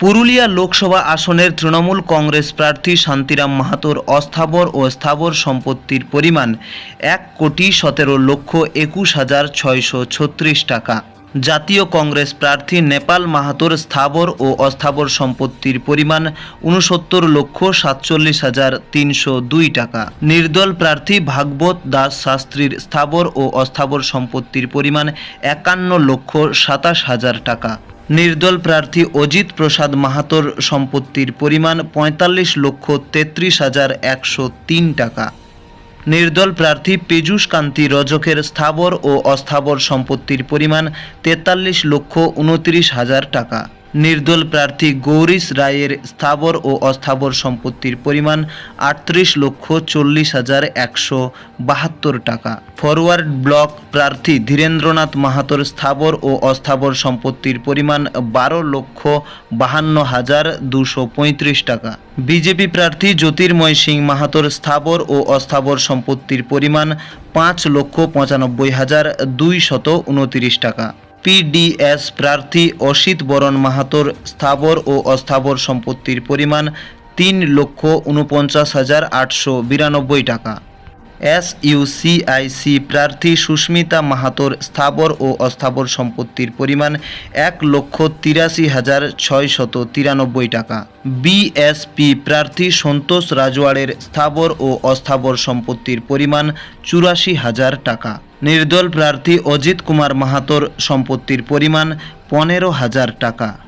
পুরুলিয়া লোকসভা আসনের তৃণমূল কংগ্রেস প্রার্থী শান্তিরাম মাহাতোর অস্থাবর ও স্থাবর সম্পত্তির পরিমাণ এক কোটি সতেরো লক্ষ একুশ হাজার ছয়শো ছত্রিশ টাকা। জাতীয় কংগ্রেস প্রার্থী নেপাল মাহাতোর স্থাবর ও অস্থাবর সম্পত্তির পরিমাণ উনসত্তর লক্ষ সাতচল্লিশ হাজার তিনশো দুই টাকা। নির্দল প্রার্থী ভাগবত দাস শাস্ত্রীর স্থাবর ও অস্থাবর সম্পত্তির পরিমাণ একান্ন লক্ষ সাতাশ হাজার টাকা। নির্দল প্রার্থী অজিত প্রসাদ মাহাতোর সম্পত্তির পরিমাণ পঁয়তাল্লিশ লক্ষ তেত্রিশ হাজার একশো তিন টাকা। নির্দল প্রার্থী পীযুষ কান্তি রজকের স্থাবর ও অস্থাবর সম্পত্তির পরিমাণ তেতাল্লিশ লক্ষ উনত্রিশ হাজার টাকা। নির্দল প্রার্থী গৌরীশ রায়ের স্থাবর ও অস্থাবর সম্পত্তির পরিমাণ আটত্রিশ লক্ষ চল্লিশ হাজার একশো বাহাত্তর টাকা। ফরওয়ার্ড ব্লক প্রার্থী ধীরেন্দ্রনাথ মাহাতোর স্থাবর ও অস্থাবর সম্পত্তির পরিমাণ বারো লক্ষ বাহান্ন হাজার দুশো পঁয়ত্রিশ টাকা। বিজেপি প্রার্থী জ্যোতির্ময় সিং মাহাতোর স্থাবর ও অস্থাবর সম্পত্তির পরিমাণ পাঁচ লক্ষ পঁচানব্বই হাজার দুই শত উনতিরিশ টাকা। পিডিএস প্রার্থী অসিত বরণ মাহাতোর স্থাবর ও অস্থাবর সম্পত্তির পরিমাণ তিন লক্ষ উনপঞ্চাশ হাজার আটশো বিরানব্বই টাকা। এস ইউসিআইসি প্রার্থী সুস্মিতা মাহাতোর স্থাবর ও অস্থাবর সম্পত্তির পরিমাণ এক লক্ষ তিরাশি হাজার ছয়শত তিরানব্বই টাকা। বিএসপি প্রার্থী সন্তোষ রাজওয়াড়ের স্থাবর ও অস্থাবর সম্পত্তির পরিমাণ চুরাশি হাজার টাকা। নির্দল প্রার্থী অজিত কুমার মাহাতোর সম্পত্তির পরিমাণ পনেরো হাজার টাকা।